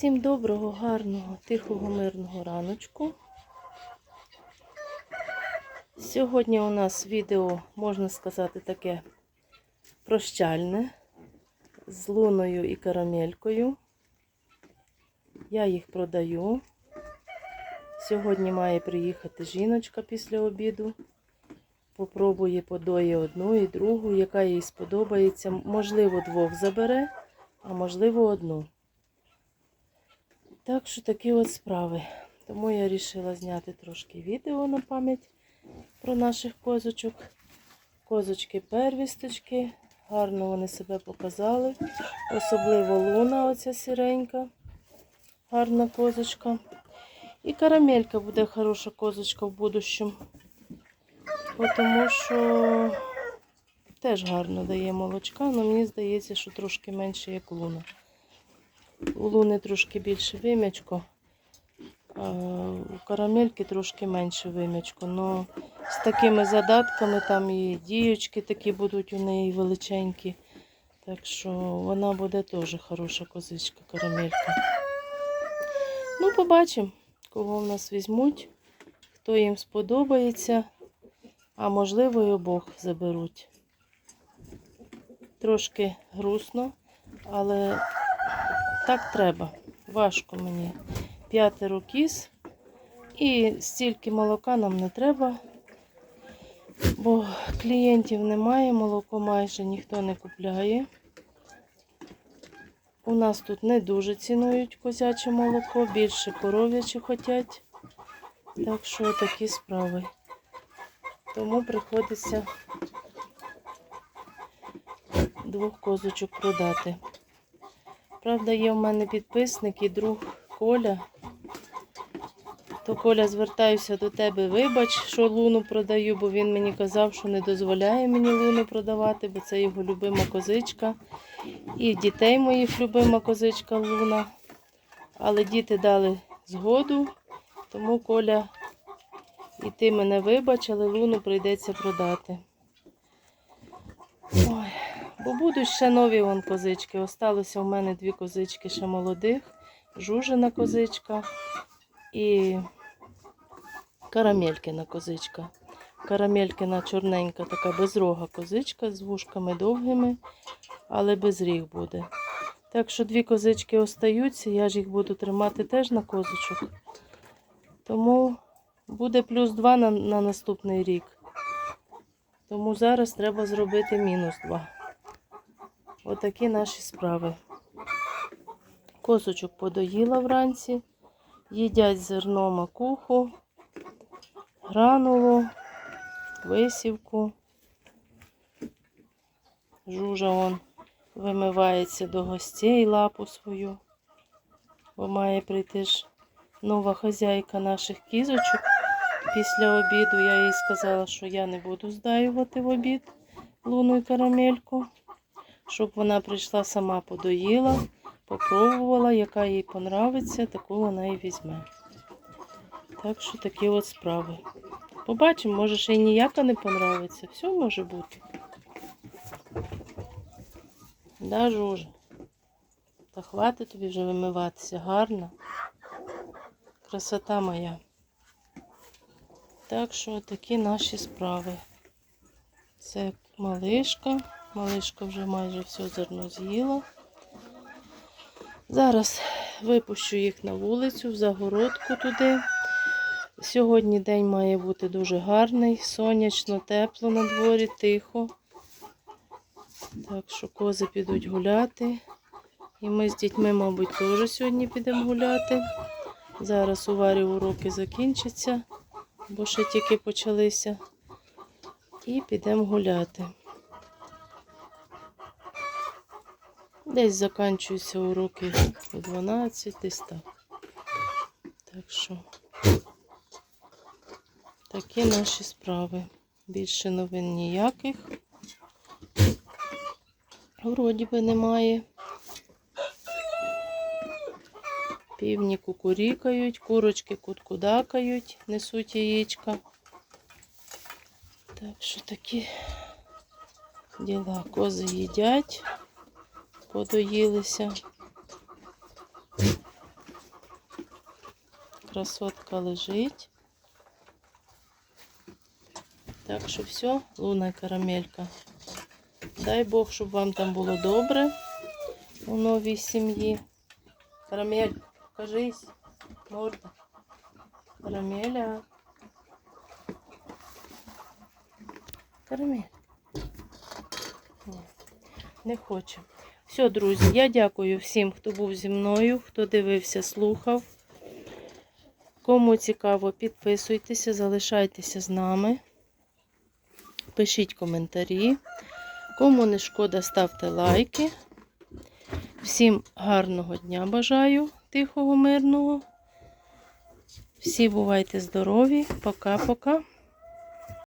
Всім доброго, гарного, тихого, мирного раночку. Сьогодні у нас відео, можна сказати, таке прощальне з луною і карамелькою. Я їх продаю. Сьогодні має приїхати жіночка після обіду. Попробує подоє одну і другу, яка їй сподобається. Можливо, двох забере, а можливо, одну. Так що такі от справи. Тому я вирішила зняти трошки відео на пам'ять про наших козочок. Козочки первісточки. Гарно вони себе показали. Особливо луна, оця сіренька. Гарна козочка. І карамелька буде хороша козочка в будущому. Тому що теж гарно дає молочка, але мені здається, що трошки менше, як луна. У луни трошки більше вим'ячко, у карамельки трошки менше вим'ячко. Но з такими задатками там і діючки такі будуть у неї величенькі. Так що вона буде теж хороша козичка, карамелька. Ну, побачимо, кого в нас візьмуть, хто їм сподобається, а можливо і обох заберуть. Трошки грустно, але так треба. Важко мені. П'ятеро кіз. І стільки молока нам не треба, бо клієнтів немає, молоко майже ніхто не купляє. У нас тут не дуже цінують козяче молоко, більше коров'яче хочуть. Так що такі справи. Тому приходиться двох козочок продати. Правда, є в мене підписник і друг Коля. То Коля, звертаюся до тебе, вибач, що луну продаю, бо він мені казав, що не дозволяє мені луну продавати, бо це його любима козичка. І дітей моїх любима козичка луна. Але діти дали згоду, тому Коля, і ти мене вибач, але луну прийдеться продати. Бо будуть ще нові вон козички. Осталося в мене дві козички ще молодих. Жужина козичка і карамелькина козичка. Карамелькина чорненька, така безрога козичка з вушками довгими, але без ріг буде. Так що дві козички остаються, я ж їх буду тримати теж на козочок. Тому буде плюс два на, на наступний рік. Тому зараз треба зробити мінус два. Отакі наші справи. Косочок подоїла вранці, їдять зерно макуху, гранулу, висівку. Жужа он вимивається до гостей лапу свою, бо має прийти ж нова хазяйка наших кізочок. Після обіду я їй сказала, що я не буду здаювати в обід луну і карамельку щоб вона прийшла сама подоїла, попробувала, яка їй понравиться, таку вона і візьме. Так що такі от справи. Побачимо, може ще й ніяка не понравиться. Все може бути. Да, Жужа? Та хватить тобі вже вимиватися. Гарно. Красота моя. Так що такі наші справи. Це малишка. Малишка вже майже все зерно з'їла. Зараз випущу їх на вулицю, в загородку туди. Сьогодні день має бути дуже гарний, сонячно, тепло на дворі, тихо. Так що кози підуть гуляти. І ми з дітьми, мабуть, теж сьогодні підемо гуляти. Зараз у варі уроки закінчаться, бо ще тільки почалися. І підемо гуляти. Десь закінчуються уроки о 12, десь так. Так що такі наші справи. Більше новин ніяких. Вроді би немає. Півні кукурікають, курочки куткудакають, несуть яєчка. Так що такі діла кози їдять подоїлися. Красотка лежить. Так що все, луна і карамелька. Дай Бог, щоб вам там було добре у новій сім'ї. Карамель, покажись. Морда. Карамеля. Карамель. Ні, не хоче. Все, друзі, я дякую всім, хто був зі мною, хто дивився, слухав. Кому цікаво, підписуйтеся, залишайтеся з нами. Пишіть коментарі. Кому не шкода, ставте лайки. Всім гарного дня бажаю, тихого, мирного. Всі бувайте здорові. Пока-пока.